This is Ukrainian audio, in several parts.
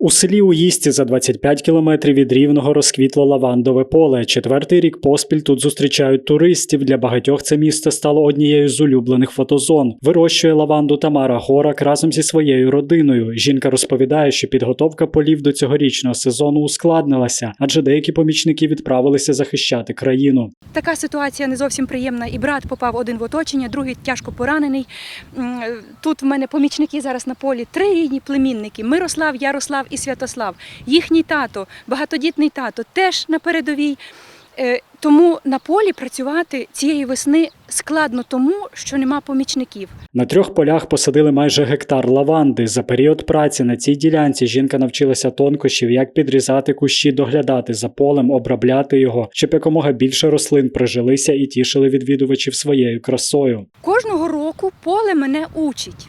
У селі Уїсті за 25 кілометрів від Рівного розквітло лавандове поле. Четвертий рік поспіль тут зустрічають туристів. Для багатьох це місце стало однією з улюблених фотозон. Вирощує лаванду Тамара Горак разом зі своєю родиною. Жінка розповідає, що підготовка полів до цьогорічного сезону ускладнилася, адже деякі помічники відправилися захищати країну. Така ситуація не зовсім приємна. І брат попав один в оточення, другий тяжко поранений. Е, Тут в мене помічники зараз на полі три рідні племінники: Мирослав, Ярослав і Святослав. Їхній тато, багатодітний тато, теж на передовій. Е, Тому на полі працювати цієї весни складно, тому що нема помічників. На трьох полях посадили майже гектар лаванди. За період праці на цій ділянці жінка навчилася тонкощів, як підрізати кущі, доглядати за полем, обробляти його, щоб якомога більше рослин прижилися і тішили відвідувачів своєю красою. Кожного року поле мене учить.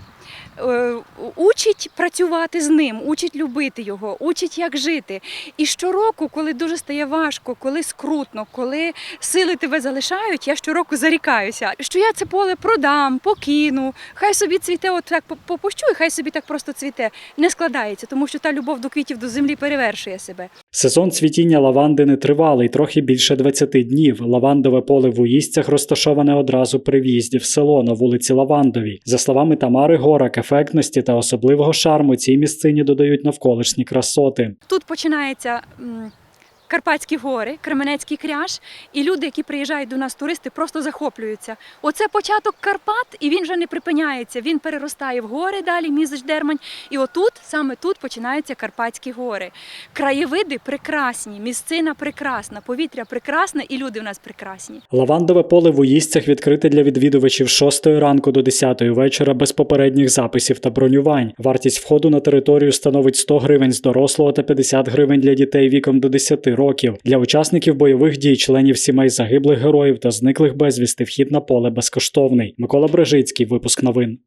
Е, Учить працювати з ним, учить любити його, учить як жити. І щороку, коли дуже стає важко, коли скрутно, коли сили тебе залишають, я щороку зарікаюся, що я це поле продам, покину, хай собі цвіте, от так попущу, і хай собі так просто цвіте. Не складається, тому що та любов до квітів до землі перевершує себе. Сезон цвітіння лаванди не тривалий, трохи більше 20 днів. Лавандове поле в Уїстцях розташоване одразу при в'їзді в село на вулиці Лавандовій. За словами Тамари Горак, ефектності та особливого шарму цій місцині додають навколишні красоти. Тут починається Карпатські гори, Кременецький кряж, і люди, які приїжджають до нас, туристи, просто захоплюються. Оце початок Карпат, і він вже не припиняється. Він переростає в гори далі, мізич Дермань. І отут, саме тут, починаються Карпатські гори. Краєвиди прекрасні, місцина прекрасна, повітря прекрасне, і люди в нас прекрасні. Лавандове поле в Уїстцях відкрите для відвідувачів з 6 ранку до 10 вечора без попередніх записів та бронювань. Вартість входу на територію становить 100 гривень з дорослого та 50 гривень для дітей віком до 10 років. Для учасників бойових дій, членів сімей загиблих героїв та зниклих безвісти вхід на поле безкоштовний. Микола Брежицький, випуск новин.